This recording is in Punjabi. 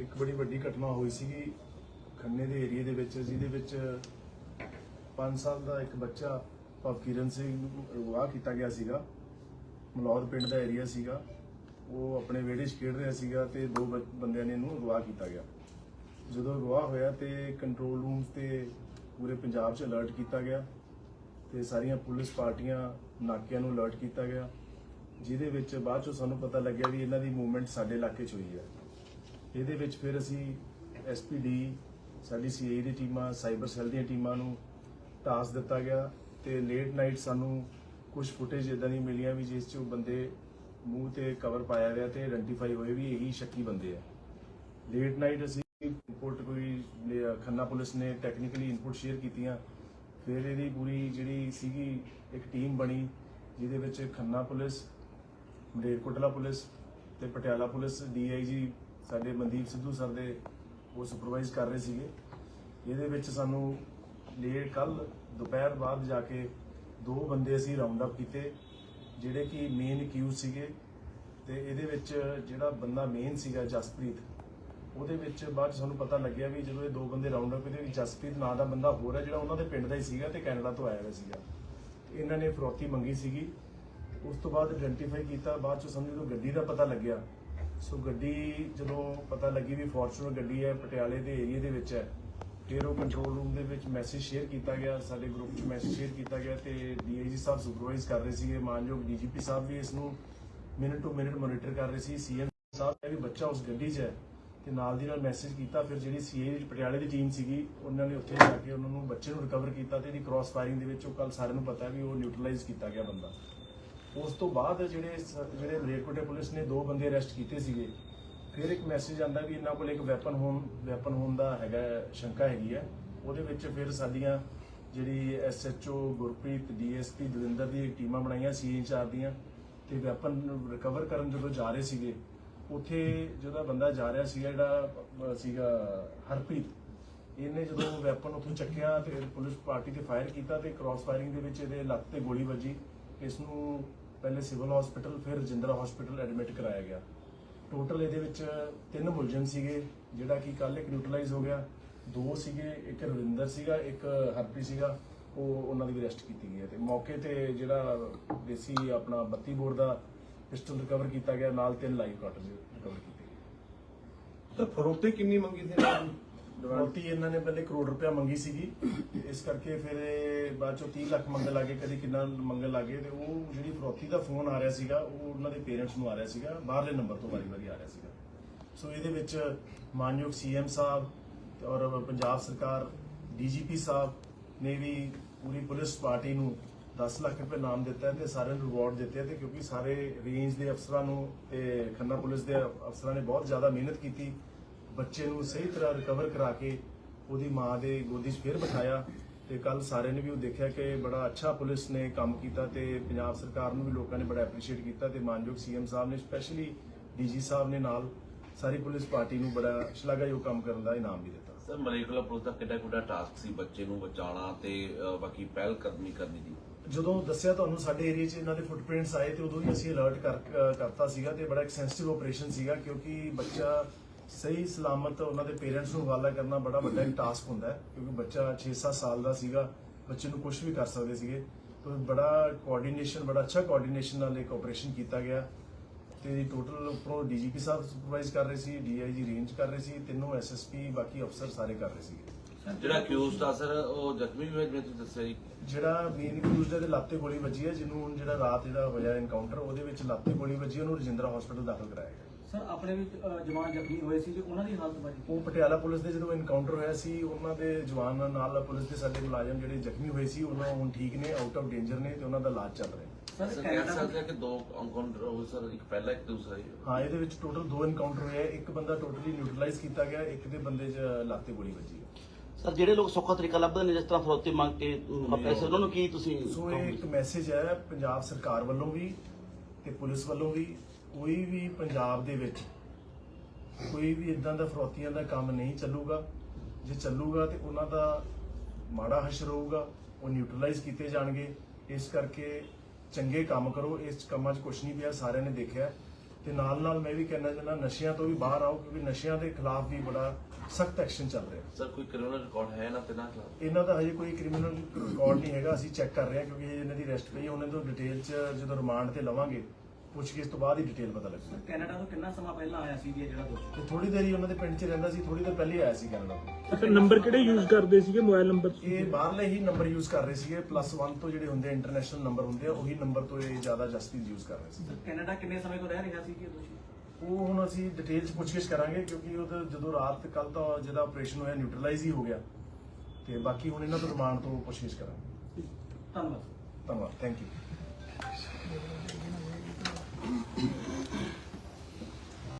ਇੱਕ ਬੜੀ ਵੱਡੀ ਘਟਨਾ ਹੋਈ ਸੀਗੀ ਖੰਨੇ ਦੇ ਏਰੀਆ ਦੇ ਵਿੱਚ, ਜਿਹਦੇ ਵਿੱਚ 5 ਸਾਲ ਦਾ ਇੱਕ ਬੱਚਾ ਭਵਕੀਰਨ ਸਿੰਘ ਨੂੰ ਅਗਵਾ ਕੀਤਾ ਗਿਆ ਸੀਗਾ। ਮਲੌਰ ਪਿੰਡ ਦਾ ਏਰੀਆ ਸੀਗਾ। ਉਹ ਆਪਣੇ ਵਿਹੜੇ 'ਚ ਖੇਡ ਰਿਹਾ ਸੀਗਾ ਤੇ ਦੋ ਬ- ਬੰਦਿਆਂ ਨੇ ਇਹਨੂੰ ਅਗਵਾ ਕੀਤਾ ਗਿਆ। ਜਦੋਂ ਅਗਵਾ ਹੋਇਆ ਤੇ ਕੰਟਰੋਲ ਰੂਮ ਤੇ ਪੂਰੇ ਪੰਜਾਬ 'ਚ ਅਲਰਟ ਕੀਤਾ ਗਿਆ ਤੇ ਸਾਰੀਆਂ ਪੁਲਿਸ ਪਾਰਟੀਆਂ ਨਾਕਿਆਂ ਨੂੰ ਅਲਰਟ ਕੀਤਾ ਗਿਆ, ਜਿਹਦੇ ਵਿੱਚ ਬਾਅਦ ਚੋਂ ਸਾਨੂੰ ਪਤਾ ਲੱਗਿਆ ਵੀ ਇਹਨਾਂ ਦੀ ਮੂਵਮੈਂਟ ਸਾਡੇ ਇਲਾਕੇ 'ਚ ਹੋਈ ਹੈ। ਇਹਦੇ ਵਿੱਚ ਫਿਰ ਅਸੀਂ ਐਸਪੀਡੀ ਸਾਡੀ ਸੀਆਈ ਦੀ ਟੀਮਾਂ ਸਾਈਬਰ ਸੈੱਲ ਦੀਆਂ ਟੀਮਾਂ ਨੂੰ ਟਾਸ ਦਿੱਤਾ ਗਿਆ ਤੇ ਲੇਟ ਨਾਈਟ ਸਾਨੂੰ ਕੁਝ ਫੁਟੇਜ ਇਦਾਂ ਦੀ ਮਿਲੀਆਂ ਵੀ ਜਿਸ 'ਚ ਬੰਦੇ ਮੂੰਹ ਤੇ ਕਵਰ ਪਾਇਆ ਹੋਇਆ ਤੇ ਆਇਡੈਂਟੀਫਾਈ ਹੋਏ ਵੀ ਇਹੀ ਸ਼ੱਕੀ ਬੰਦੇ ਆ। ਲੇਟ ਨਾਈਟ ਅਸੀਂ ਇਨਪੁਟ ਕੋਈ ਲਿਆ- ਖੰਨਾ ਪੁਲਿਸ ਨੇ ਟੈਕਨੀਕਲੀ ਇਨਪੁਟ ਸ਼ੇਅਰ ਕੀਤੀਆਂ। ਫਿਰ ਇਹਦੀ ਪੂਰੀ ਜਿਹੜੀ ਸੀਗੀ ਇੱਕ ਟੀਮ ਬਣੀ, ਜਿਹਦੇ ਵਿੱਚ ਖੰਨਾ ਪੁਲਿਸ, ਮਲੇਰਕੋਟਲਾ ਪੁਲਿਸ ਤੇ ਪਟਿਆਲਾ ਪੁਲਿਸ ਡੀਆਈਜੀ ਸਾਡੇ ਮਨਦੀਪ ਸਿੱਧੂ ਸਰ ਦੇ ਉਹ ਸੁਪਰਵਾਈਜ਼ ਕਰ ਰਹੇ ਸੀਗੇ। ਇਹਦੇ ਵਿੱਚ ਸਾਨੂੰ ਲੇਟ ਕੱਲ ਦੁਪਹਿਰ ਬਾਅਦ ਜਾ ਕੇ ਦੋ ਬੰਦੇ ਅਸੀਂ ਰਾਉਂਡ ਅਪ ਕੀਤੇ, ਜਿਹੜੇ ਕਿ ਮੇਨ ਅਕਿਊਜ਼ ਸੀਗੇ ਤੇ ਇਹਦੇ ਵਿੱਚ ਜਿਹੜਾ ਬੰਦਾ ਮੇਨ ਸੀਗਾ ਜਸਪ੍ਰੀਤ, ਉਹਦੇ ਵਿੱਚ ਬਾਅਦ 'ਚ ਸਾਨੂੰ ਪਤਾ ਲੱਗਿਆ ਵੀ ਜਦੋਂ ਇਹ ਦੋ ਬੰਦੇ ਰਾਉਂਡ ਅਪ ਇਹਦੇ ਜਸਪ੍ਰੀਤ ਨਾਂ ਦਾ ਬੰਦਾ ਹੋਰ ਹੈ ਜਿਹੜਾ ਉਹਨਾਂ ਦੇ ਪਿੰਡ ਦਾ ਹੀ ਸੀਗਾ ਤੇ ਕੈਨੇਡਾ ਤੋਂ ਆਇਆ ਹੋਇਆ ਸੀਗਾ। ਤੇ ਇਹਨਾਂ ਨੇ ਫਰੋਤੀ ਮੰਗੀ ਸੀਗੀ, ਉਸ ਤੋਂ ਬਾਅਦ ਆਇਡੈਂਟੀਫਾਈ ਕੀਤਾ, ਬਾਅਦ ਚ ਸਾਨੂੰ ਜਦੋਂ ਗੱਡੀ ਦਾ ਪਤਾ ਲੱਗਿਆ ਸੋ ਗੱਡੀ ਜਦੋਂ ਪਤਾ ਲੱਗੀ ਵੀ ਫੋਰਚੂਨਰ ਗੱਡੀ ਹੈ, ਪਟਿਆਲੇ ਦੇ ਏਰੀਆ ਦੇ ਵਿੱਚ ਹੈ, ਫਿਰ ਉਹ ਕੰਟਰੋਲ ਰੂਮ ਦੇ ਵਿੱਚ ਮੈਸੇਜ ਸ਼ੇਅਰ ਕੀਤਾ ਗਿਆ, ਸਾਡੇ ਗਰੁੱਪ 'ਚ ਮੈਸੇਜ ਸ਼ੇਅਰ ਕੀਤਾ ਗਿਆ ਤੇ ਡੀਆਈਜੀ ਸਾਹਿਬ ਸੁਪਰਵਾਈਜ਼ ਕਰ ਰਹੇ ਸੀਗੇ, ਮਾਨਯੋਗ ਡੀਜੀਪੀ ਸਾਹਿਬ ਵੀ ਇਸ ਨੂੰ ਮਿੰਟ ਟੂ ਮਿੰਟ ਮੋਨੀਟਰ ਕਰ ਰਹੇ ਸੀ ਸੀਐਮ ਸਾਹਿਬ ਨੇ ਵੀ ਬੱਚਾ ਉਸ ਗੱਡੀ 'ਚ ਹੈ ਤੇ ਨਾਲ ਦੀ ਨਾਲ ਮੈਸੇਜ ਕੀਤਾ, ਫਿਰ ਜਿਹੜੀ ਸੀਏ ਪਟਿਆਲੇ ਦੀ ਟੀਮ ਸੀਗੀ, ਉਹਨਾਂ ਨੇ ਉੱਥੇ ਜਾ ਕੇ ਉਹਨਾਂ ਨੂੰ ਬੱਚੇ ਨੂੰ ਰਿਕਵਰ ਕੀਤਾ ਤੇ ਇਹਦੀ ਕ੍ਰਾਸ ਫਾਇਰਿੰਗ ਦੇ ਵਿੱਚ ਉਹ ਕੱਲ ਸਾਰਿਆਂ ਨੂੰ ਪਤਾ ਵੀ ਉਹ ਨਿਊਟਰਲਾਈਜ਼ ਕੀਤਾ ਗਿਆ ਬੰਦਾ। ਉਸ ਤੋਂ ਬਾਅਦ ਜਿਹੜੇ ਸ- ਜਿਹੜੇ ਮਲੇਰਕੋਟੇ ਪੁਲਿਸ ਨੇ ਦੋ ਬੰਦੇ ਅਰੈਸਟ ਕੀਤੇ ਸੀਗੇ ਫਿਰ ਇੱਕ ਮੈਸੇਜ ਆਂਦਾ ਵੀ ਇਹਨਾਂ ਕੋਲ ਇੱਕ ਵੈਪਨ ਹੋਣ ਵੈਪਨ ਹੋਣ ਦਾ ਹੈਗਾ ਸ਼ੰਕਾ ਹੈਗੀ ਹੈ। ਉਹਦੇ ਵਿੱਚ ਫਿਰ ਸਾਡੀਆਂ ਜਿਹੜੀ ਐਸਐਚਓ ਗੁਰਪ੍ਰੀਤ ਡੀਐਸਪੀ ਦਵਿੰਦਰ ਦੀ ਟੀਮਾਂ ਬਣਾਈਆਂ ਸੀ ਇੰਚਾਰਜ ਦੀਆਂ ਤੇ ਵੈਪਨ ਰਿਕਵਰ ਕਰਨ ਜਦੋਂ ਜਾ ਰਹੇ ਸੀਗੇ ਉੱਥੇ ਜਿਹੜਾ ਬੰਦਾ ਜਾ ਰਿਹਾ ਸੀਗਾ ਜਿਹੜਾ ਅਹ, ਸੀਗਾ ਹਰਪ੍ਰੀਤ ਇਹਨੇ ਜਦੋਂ ਵੈਪਨ ਉੱਥੋਂ ਚੱਕਿਆ ਤੇ ਪੁਲਿਸ ਪਾਰਟੀ ਤੇ ਫਾਇਰ ਕੀਤਾ ਤੇ ਕ੍ਰਾਸ ਫਾਇਰਿੰਗ ਦੇ ਵਿੱਚ ਇਹਦੇ ਲੱਤ ਤੇ ਗੋਲੀ ਵੱਜੀ ਇਸ ਨੂੰ ਪਹਿਲੇ ਸਿਵਲ ਹਸਪੀਟਲ, ਫਿਰ ਰਜਿੰਦਰਾ ਹਸਪੀਟਲ ਐਡਮਿਟ ਕਰਾਇਆ ਗਿਆ। ਟੋਟਲ ਇਹਦੇ ਵਿੱਚ ਤਿੰਨ ਮੁਲਜ਼ਮ ਸੀਗੇ, ਜਿਹੜਾ ਕਿ ਕੱਲ ਇੱਕ ਨਿਊਟਰਲਾਈਜ਼ ਹੋ ਗਿਆ। ਦੋ ਸੀਗੇ, ਇੱਕ ਰਵਿੰਦਰ ਸੀਗਾ, ਇੱਕ ਹਰਪੀ ਸੀਗਾ। ਉਹ ਉਹਨਾਂ ਦੀ ਵੀ ਅਰੈਸਟ ਕੀਤੀ ਗਈ ਹੈ ਤੇ ਮੌਕੇ ਤੇ ਜਿਹੜਾ ਦੇਸੀ ਆਪਣਾ 32 ਬੋਰ ਦਾ ਪਿਸਟਲ ਰਿਕਵਰ ਕੀਤਾ ਗਿਆ, ਨਾਲ ਤਿੰਨ ਲਾਈਵ ਕਾਟਨ ਰਿਕਵਰ ਕੀਤੇ ਗਏ। ਤਾਂ ਫਰੋਤੇ ਕਿੰਨੀ ਮੰਗੀ ਸੀ ਇਹਨਾਂ ਇਹਨਾਂ ਨੇ ਪਹਿਲੇ ਕਰੋੜ ਰੁਪਇਆ ਮੰਗੀ ਸੀਗੀ। ਇਸ ਕਰਕੇ ਫਿਰ ਇਹ ਬਾਅਦ ਚੋਂ 30 ਲੱਖ ਮੰਗਣ ਲੱਗੇ, ਕਦੀ ਕਿੰਨਾ ਮੰਗਣ ਲੱਗੇ, ਤੇ ਉਹ ਜਿਹੜੀ ਫਰੋਤੀ ਦਾ ਫੋਨ ਆ ਰਿਹਾ ਸੀਗਾ, ਉਹ ਉਹਨਾਂ ਦੇ ਪੇਰੈਂਟਸ ਨੂੰ ਆ ਰਿਹਾ ਸੀਗਾ, ਬਾਹਰਲੇ ਨੰਬਰ ਤੋਂ ਵਾਰੀ-ਵਾਰੀ ਆ ਰਿਹਾ ਸੀਗਾ। ਸੋ ਇਹਦੇ ਵਿੱਚ ਮਾਨਯੋਗ ਸੀਐਮ ਸਾਹਿਬ ਔਰ ਪੰਜਾਬ ਸਰਕਾਰ ਡੀਜੀਪੀ ਸਾਹਿਬ ਨੇ ਵੀ ਪੂਰੀ ਪੁਲਿਸ ਪਾਰਟੀ ਨੂੰ 10 ਲੱਖ ਰੁਪਏ ਨਾਮ ਦਿੱਤਾ ਹੈ ਤੇ ਸਾਰਿਆਂ ਨੂੰ ਰਿਵਾਰਡ ਦਿੱਤੇ ਹੈ ਤੇ ਕਿਉਂਕਿ ਸਾਰੇ ਰੇਂਜ ਦੇ ਅਫਸਰਾਂ ਨੂੰ ਤੇ ਖੰਨਾ ਪੁਲਿਸ ਦੇ ਅਫਸਰਾਂ ਨੇ ਬਹੁਤ ਜ਼ਿਆਦਾ ਮਿਹਨਤ ਕੀਤੀ। ਬੱਚੇ ਨੂੰ ਸਹੀ ਤਰ੍ਹਾਂ ਰਿਕਵਰ ਕਰਾ ਕੇ ਉਹਦੀ ਮਾਂ ਦੇ ਗੋਦੀ 'ਚ ਫਿਰ ਬਿਠਾਇਆ ਤੇ ਕੱਲ ਸਾਰਿਆਂ ਨੇ ਵੀ ਉਹ ਦੇਖਿਆ ਕਿ ਬੜਾ ਅੱਛਾ ਪੁਲਿਸ ਨੇ ਕੰਮ ਕੀਤਾ ਤੇ ਪੰਜਾਬ ਸਰਕਾਰ ਨੂੰ ਵੀ ਲੋਕਾਂ ਨੇ ਬੜਾ ਐਪਰੀਸ਼ੀਏਟ ਕੀਤਾ ਤੇ ਮਾਨਯੋਗ ਸੀਐਮ ਸਾਹਿਬ ਨੇ ਸਪੈਸ਼ਲੀ ਡੀਜੀ ਸਾਹਿਬ ਨੇ ਨਾਲ ਸਾਰੀ ਪੁਲਿਸ ਪਾਰਟੀ ਨੂੰ ਬੜਾ ਸ਼ਲਾਘਾਯੋਗ ਕੰਮ ਕਰਨ ਦਾ ਇਨਾਮ ਵੀ ਦਿੱਤਾ। ਸਰ ਮਲੇਕਲਾ ਪੁਲਿਸ ਦਾ ਕਿੱਡਾ ਕੁਡਾ ਟਾਸਕ ਸੀ ਬੱਚੇ ਨੂੰ ਬਚਾਉਣਾ ਤੇ ਬਾਕੀ ਪਹਿਲ ਕਦਮੀ ਕਰਨੀ ਦੀ। ਜਦੋਂ ਦੱਸਿਆ ਤੁਹਾਨੂੰ ਸਾਡੇ ਏਰੀਆ 'ਚ ਇਹਨਾਂ ਦੇ ਫੁੱਟਪ੍ਰਿੰਟਸ ਆਏ ਤੇ ਉਦੋਂ ਹੀ ਅਸੀਂ ਅਲਰਟ ਕਰਤਾ ਸੀਗਾ ਤੇ ਬੜਾ ਇੱਕ ਸੈਂਸਿਟਿਵ ਆਪਰੇਸ਼ਨ ਸੀਗਾ ਕਿਉਂਕਿ ਬੱਚਾ ਸਹੀ ਸਲਾਮਤ ਉਹਨਾਂ ਦੇ ਪੇਰੈਂਟਸ ਨੂੰ ਹਵਾਲਾ ਕਰਨਾ ਬੜਾ ਵੱਡਾ ਟਾਸਕ ਹੁੰਦਾ ਹੈ ਕਿਉਂਕਿ ਬੱਚਾ 6-7 ਸਾਲ ਦਾ ਸੀਗਾ ਬੱਚੇ ਨੂੰ ਕੁਝ ਵੀ ਕਰ ਸਕਦੇ ਸੀਗੇ। ਤੇ ਬੜਾ ਕੋਆਰਡੀਨੇਸ਼ਨ ਬੜਾ ਅੱਛਾ ਕੋਆਰਡੀਨੇਸ਼ਨ ਨਾਲ ਇੱਕ ਆਪਰੇਸ਼ਨ ਕੀਤਾ ਗਿਆ। ਤੇ ਟੋਟਲ ਉੱਪਰੋਂ ਡੀਜੀਪੀ ਸਾਹਿਬ ਸੁਪਰਵਾਈਜ਼ ਕਰ ਰਹੇ ਸੀ ਡੀਆਈਜੀ ਰੇਂਜ ਕਰ ਰਹੇ ਸੀ ਤਿੰਨੋਂ ਐਸਐਸਪੀ ਬਾਕੀ ਅਫਸਰ ਸਾਰੇ ਕਰ ਰਹੇ ਸੀਗੇ। ਜਿਹੜਾ ਅਕਿਊਜ਼ਡ ਆ ਸਰ ਉਹ ਜ਼ਖਮੀ ਵੀ ਜਿਵੇਂ ਤੁਸੀਂ ਦੱਸਿਆ ਜੀ? ਜਿਹੜਾ ਮੇਨ ਅਕਿਊਜ਼ਡ ਦੇ ਲੱਤੇ ਗੋਲੀ ਵੱਜੀ ਹੈ ਜਿਹਨੂੰ ਹੁਣ ਜਿਹੜਾ ਰਾਤ ਜਿਹੜਾ ਹੋਇਆ ਐਨਕਾਊਂਟਰ ਉਹਦੇ ਵਿੱਚ ਲੱਤੇ ਗੋਲੀ ਵੱਜੀ ਉਹਨੂੰ ਰਜਿੰਦਰਾ ਹਸਪੀਟਲ ਦਾਖਲ ਕਰਾਇਆ ਗਿਆ। ਸਰ ਆਪਣੇ ਵੀ ਅ, ਜਵਾਨ ਜ਼ਖਮੀ ਹੋਏ ਸੀ ਤੇ ਉਹਨਾਂ ਦੀ ਹਾਲਤ ਬਾਰੇ ਉਹ ਪਟਿਆਲਾ ਪੁਲਿਸ ਦੇ ਜਦੋਂ ਐਨਕਾਊਂਟਰ ਹੋਇਆ ਸੀ ਉਹਨਾਂ ਦੇ ਜਵਾਨ ਨਾਲ ਪੁਲਿਸ ਦੇ ਸਾਡੇ ਮੁਲਾਜ਼ਮ ਜਿਹੜੇ ਜ਼ਖਮੀ ਹੋਏ ਸੀ ਉਹਨਾਂ ਹੁਣ ਠੀਕ ਨੇ ਆਊਟ ਆਫ ਡੇਂਜਰ ਨੇ ਤੇ ਉਹਨਾਂ ਦਾ ਇਲਾਜ ਚੱਲ ਰਿਹਾ। ਸਰ ਸਰ ਕਹਿ ਕੈਨੇਡਾ ਸਕਦੇ ਆ ਕਿ ਦੋ ਐਨਕਾਊਂਟਰ ਹੋਏ ਸਰ ਇੱਕ ਪਹਿਲਾ ਇੱਕ ਦੂਸਰਾ ਜੀ ਹਾਂ। ਇਹਦੇ ਵਿੱਚ ਟੋਟਲ ਦੋ ਐਨਕਾਊਂਟਰ ਹੋਏ ਆ। ਇੱਕ ਬੰਦਾ ਟੋਟਲੀ ਨਿਊਟਰਲਾਈਜ਼ ਕੀਤਾ ਗਿਆ ਇੱਕ ਦੇ ਬੰਦੇ 'ਚ ਲੱਤੇ ਗੋਲੀ ਵੱਜੀ ਹੈ ਸਰ ਜਿਹੜੇ ਲੋਕ ਸੌਖਾ ਤਰੀਕਾ ਲੱਭਦੇ ਨੇ ਜਿਸ ਤਰ੍ਹਾਂ ਫਰੋਤੀ ਮੰਗ ਕੇ ਅਮ, ਪੈਸੇ ਉਹਨਾਂ ਨੂੰ ਕੀ ਤੁਸੀਂ ਸੋ ਇਹ ਇੱਕ ਮੈਸੇਜ ਹੈ ਪੰਜਾਬ ਸਰਕਾਰ ਵੱਲੋਂ ਵੀ ਤੇ ਪੁਲਿਸ ਵੱਲੋਂ ਵੀ। ਕੋਈ ਵੀ ਪੰਜਾਬ ਦੇ ਵਿੱਚ ਕੋਈ ਵੀ ਇਦਾਂ ਦਾ ਫਰੋਤੀਆਂ ਦਾ ਕੰਮ ਨਹੀਂ ਚੱਲੂਗਾ। ਜੇ ਚੱਲੂਗਾ ਤੇ ਉਹਨਾਂ ਦਾ ਮਾੜਾ ਹਸ਼ਰ ਹੋਊਗਾ ਉਹ ਨਿਊਟਰਲਾਈਜ਼ ਕੀਤੇ ਜਾਣਗੇ। ਇਸ ਕਰਕੇ ਚੰਗੇ ਕੰਮ ਕਰੋ ਇਸ ਕੰਮਾਂ 'ਚ ਕੁਝ ਨਹੀਂ ਪਿਆ ਸਾਰਿਆਂ ਨੇ ਦੇਖਿਆ। ਤੇ ਨਾਲ ਨਾਲ ਮੈਂ ਵੀ ਕਹਿਣਾ ਚਾਹੁੰਦਾ ਨਸ਼ਿਆਂ ਤੋਂ ਵੀ ਬਾਹਰ ਆਓ ਕਿਉਂਕਿ ਨਸ਼ਿਆਂ ਦੇ ਖਿਲਾਫ ਵੀ ਬੜਾ ਸਖਤ ਐਕਸ਼ਨ ਚੱਲ ਰਿਹਾ। ਸਰ ਕੋਈ ਕ੍ਰਿਮੀਨਲ ਰਿਕਾਰਡ ਹੈ ਨਾ ਤਿੰਨਾਂ ਖਿਲਾਫ? ਇਹਨਾਂ ਦਾ ਹਜੇ ਕੋਈ ਕ੍ਰਿਮੀਨਲ ਰਿਕਾਰਡ ਨਹੀਂ ਹੈਗਾ ਅਸੀਂ ਚੈੱਕ ਕਰ ਰਹੇ ਹਾਂ ਕਿਉਂਕਿ ਇਹ ਇਹਨਾਂ ਦੀ ਅਰੈਸਟ ਪਈ ਹੈ ਉਹਨਾਂ ਤੋਂ ਡਿਟੇਲ ਚ ਜਦੋਂ ਰਿਮਾਂਡ ਤੇ ਲਵਾਂਗੇ ਪੁੱਛਗਿੱਛ ਤੋਂ ਬਾਅਦ ਹੀ ਡਿਟੇਲ ਪਤਾ ਲੱਗੇਗੀ ਕੈਨੇਡਾ ਤੋਂ ਕਿੰਨਾ ਸਮਾਂ ਪਹਿਲਾਂ ਆਇਆ ਸੀ ਇਹ ਜਿਹੜਾ ਦੋਸ਼ੀ? ਤੇ ਥੋੜੀ ਦੇਰ ਉਹਨਾਂ ਦੇ ਪਿੰਡ 'ਚ ਰਹਿੰਦਾ ਸੀ ਥੋੜੀ ਦੇਰ ਪਹਿਲੇ ਆਇਆ ਸੀ ਕੈਨੇਡਾ ਤੋਂ। ਸਰ ਨੰਬਰ ਕਿਹੜੇ ਯੂਜ਼ ਕਰਦੇ ਸੀਗੇ ਮੋਬਾਈਲ ਨੰਬਰ ਇਹ ਬਾਹਰਲੇ ਹੀ ਨੰਬਰ ਯੂਜ਼ ਕਰ ਰਹੇ ਸੀਗੇ ਪਲੱਸ 1 ਤੋਂ ਜਿਹੜੇ ਹੁੰਦੇ ਇੰਟਰਨੈਸ਼ਨਲ ਨੰਬਰ ਹੁੰਦੇ ਆ ਉਹੀ ਨੰਬਰ ਤੋਂ ਇਹ ਜ਼ਿਆਦਾ ਜਸਤੀ ਯੂਜ਼ ਕਰ ਰਹੇ ਸੀ। ਕੈਨੇਡਾ ਕਿੰਨੇ ਸਮੇਂ ਤੋਂ ਰਹਿ ਰਿਹਾ ਸੀ ਜੀ ਇਹ ਦੋਸ਼ੀ? ਉਹ ਹੁਣ ਅਸੀਂ ਡਿਟੇਲ ਚ ਪੁੱਛਗਿੱਛ ਕਰਾਂਗੇ ਕਿਉਂਕਿ ਉਹ ਤਾਂ ਜਦੋਂ ਰਾਤ ਕੱਲ ਤਾਂ ਜਿਹਦਾ ਆਪਰੇਸ਼ਨ ਹੋਇਆ ਨਿਊਟਰਲਾਈਜ਼ ਹੀ ਹੋ ਗਿਆ। ਤੇ ਬਾਕੀ ਹੁਣ ਇਹਨਾਂ ਤੋਂ ਰਿਮਾਂਡ ਤੋਂ ਪੁੱਛਗਿੱਛ ਕਰਾਂਗੇ। ਧੰਨਵਾਦ। ਧੰਨਵਾਦ ਥੈਂਕ ਯੂ えっ?